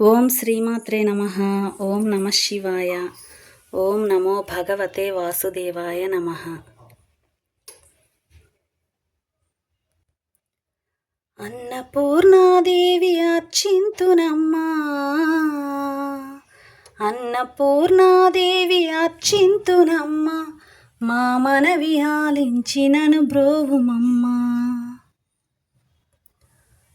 ఓం శ్రీమాత్రే నమ. ఓం నమ శివాయ. ఓం నమో భగవతే వాసుదేవాయ నమ. అన్నపూర్ణాదేవి అర్చింతునమ్మా. అన్నపూర్ణాదేవి అర్చింతునమ్మా. మా మనవి ఆలించినను బ్రోవుమమ్మా.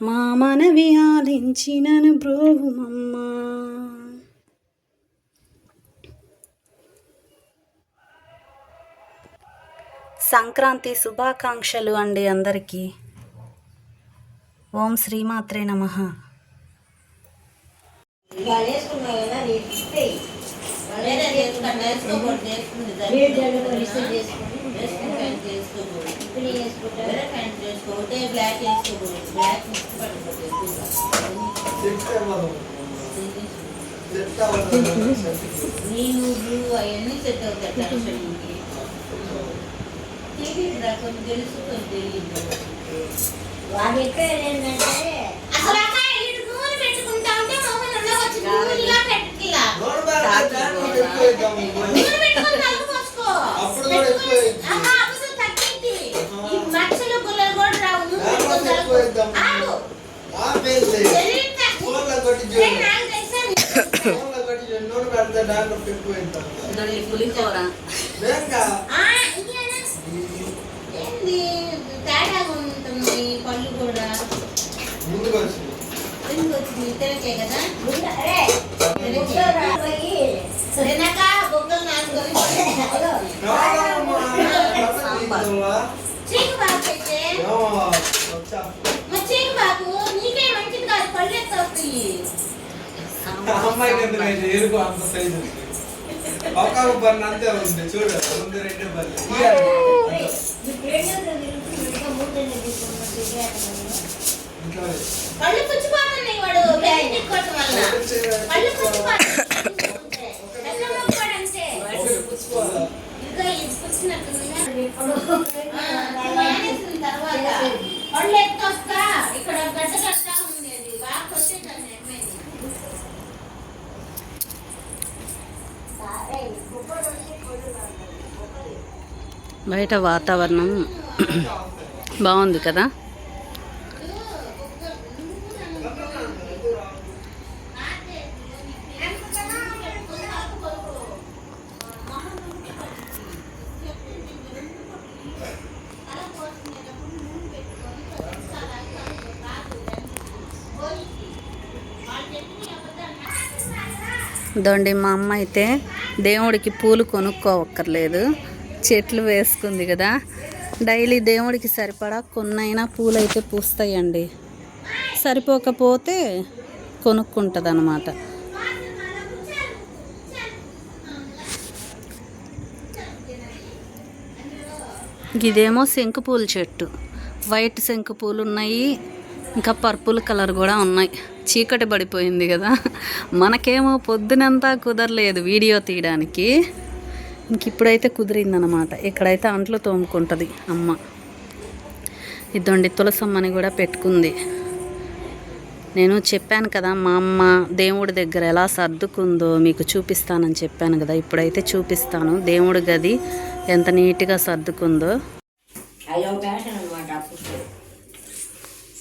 మా మనవి ఆలించినను బ్రోవుమమ్మ సంక్రాంతి శుభాకాంక్షలు అండి అందరికీ. ఓం శ్రీమాత్రే నమ. ఇవాళ ఇప్పుడు వేసుకుంటారు. వేరే ప్యాంట్ వేసుకో, ఒకటే బ్లాక్ వేసుకోకూడదు. బ్లాక్ ఎక్కువగా. నీళ్ళు బ్లూ అవన్నీ సెట్ అవుతాయి టెన్షన్కి కొన్ని తెలుసు కొన్ని తెలియదు వాళ్ళు చెప్పేది ఏంటంటే నూనె పెట్టుకుంటా ఉంటే పళ్ళు కూడా. ఎందుకు వచ్చింది. తినకే కదా? అమ్మాయికి ఎందుకైతే ఎరుకు అంత సైజు ఒక బర్న్ అంతే ఉంది చూడు రెండు రెండే పుచ్చిపోతున్నాయి వాడు కోసం వల్ల. పళ్ళు పుచ్చిపోతున్నాయి బయట వాతావరణం బాగుంది కదా? దొండి మా అమ్మ అయితే దేవుడికి పూలు కొనుక్కోవక్కర్లేదు. చెట్లు వేసుకుంది కదా. డైలీ దేవుడికి సరిపడా కొన్నైనా పూలు అయితే పూస్తాయండి. సరిపోకపోతే కొనుక్కుంటుంది అనమాట ఇదేమో శంకు పూల చెట్టు. వైట్ శంకు పూలు ఉన్నాయి ఇంకా పర్పుల్ కలర్ కూడా ఉన్నాయి. చీకటి పడిపోయింది కదా. మనకేమో పొద్దునంతా కుదరలేదు వీడియో తీయడానికి. ఇంక ఇప్పుడైతే కుదిరిందనమాట ఇక్కడైతే అంట్లు తోముకుంటుంది అమ్మ. ఇదండి తులసమ్మని కూడా పెట్టుకుంది. నేను చెప్పాను కదా మా అమ్మ దేవుడి దగ్గర ఎలా సర్దుకుందో మీకు చూపిస్తానని చెప్పాను కదా. ఇప్పుడైతే చూపిస్తాను. దేవుడి గది ఎంత నీట్గా సర్దుకుందో.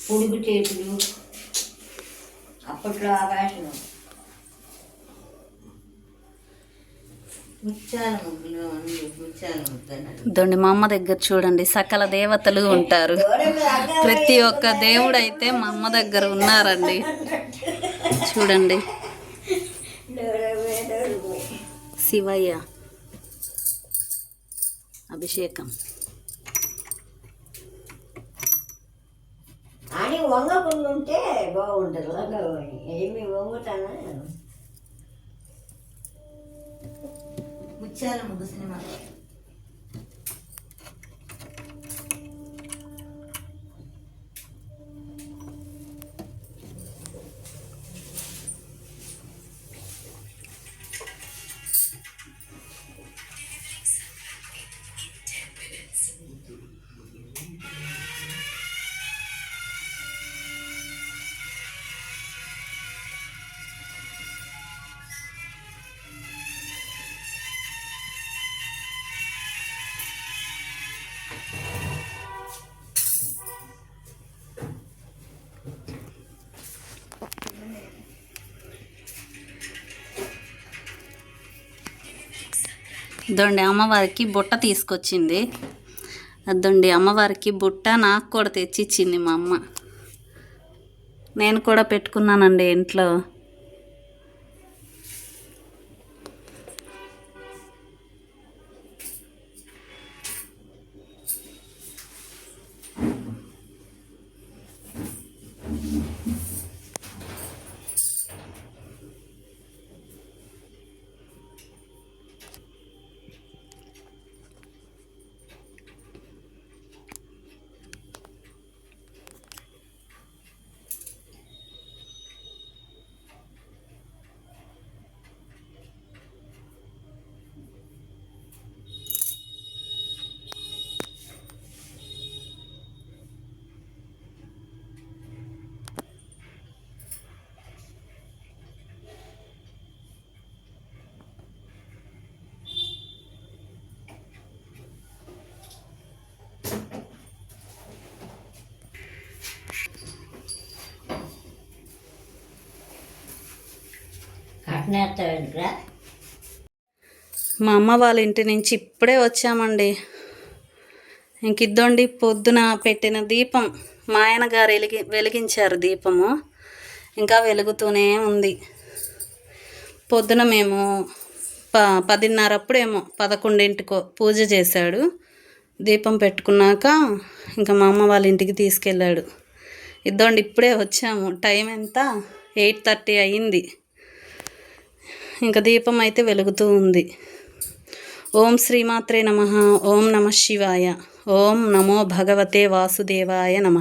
పొడుగు చేతులు అప్పట్లో ఆ ఇదండి మా అమ్మ దగ్గర చూడండి సకల దేవతలు ఉంటారు. ప్రతి ఒక్క దేవుడు అయితే మా అమ్మ దగ్గర ఉన్నారండి. చూడండి. శివయ్య అభిషేకం. అని వంగకుండా ఉంటే బాగుంటుంది ఏమి వంగుతానా ముత్యాల ముగ్గు సినిమా అదండి అమ్మవారికి బుట్ట తీసుకొచ్చింది. అదండి అమ్మవారికి బుట్ట నాకు కూడా తెచ్చిచ్చింది మా అమ్మ. నేను కూడా పెట్టుకున్నానండి ఇంట్లో. మా అమ్మ వాళ్ళ ఇంటి నుంచి ఇప్పుడే వచ్చామండి. ఇంకిద్దోండి పొద్దున పెట్టిన దీపం. మా ఆయన గారు వెలిగి వెలిగించారు దీపము. ఇంకా వెలుగుతూనే ఉంది. పొద్దున మేము ప పదిన్నర అప్పుడేమో పదకొండింటికో పూజ చేశాడు. దీపం పెట్టుకున్నాక ఇంకా మా అమ్మ వాళ్ళ ఇంటికి తీసుకెళ్ళాడు. ఇద్దండి ఇప్పుడే వచ్చాము. టైం ఎంత? ఎయిట్ థర్టీ అయ్యింది ఇంకా దీపం అయితే వెలుగుతూ ఉంది. ఓం శ్రీమాత్రే నమ. ఓం నమ శివాయ. ఓం నమో భగవతే వాసుదేవాయ నమ.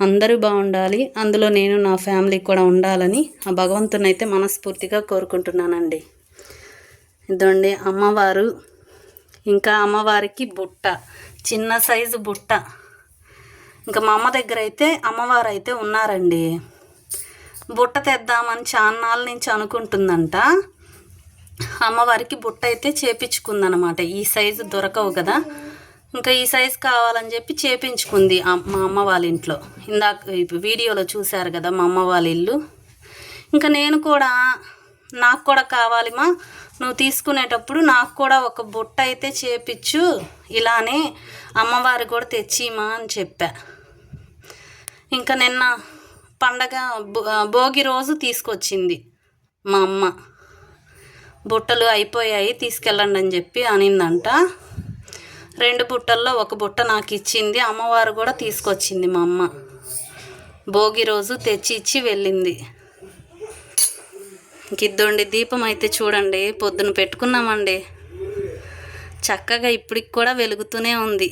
అందరూ బాగుండాలి. అందులో నేను నా ఫ్యామిలీ కూడా ఉండాలని ఆ భగవంతుని అయితే మనస్ఫూర్తిగా కోరుకుంటున్నానండి. ఇదండి అమ్మవారు. ఇంకా అమ్మవారికి బుట్ట. చిన్న సైజు బుట్ట. ఇంకా మా అమ్మ దగ్గర అయితే అమ్మవారు అయితే ఉన్నారండి. బుట్ట తెద్దామని చాన్నాళ్ళ నుంచి అనుకుంటుందంట. అమ్మవారికి బుట్ట అయితే చేపించుకుందనమాట ఈ సైజు దొరకవు కదా. ఇంకా ఈ సైజు కావాలని చెప్పి చేపించుకుంది మా అమ్మ వాళ్ళ ఇంట్లో. ఇందాక వీడియోలో చూశారు కదా మా అమ్మ వాళ్ళ ఇల్లు. ఇంకా నేను కూడా నాకు కూడా కావాలి మా. నువ్వు తీసుకునేటప్పుడు నాకు కూడా ఒక బుట్ట అయితే చేపించు. ఇలానే అమ్మవారి కూడా తెచ్చిమా అని చెప్పా. ఇంకా నిన్న పండగ భోగి రోజు తీసుకొచ్చింది మా అమ్మ. బుట్టలు అయిపోయాయి తీసుకెళ్ళండి అని చెప్పి అనిందంట. రెండు బుట్టల్లో ఒక బుట్ట నాకు ఇచ్చింది అమ్మవారు కూడా తీసుకొచ్చింది మా అమ్మ. భోగి రోజు తెచ్చి ఇచ్చి వెళ్ళింది. గిద్దోండి దీపం అయితే చూడండి పొద్దున పెట్టుకున్నామండి. చక్కగా ఇప్పటికి కూడా వెలుగుతూనే ఉంది.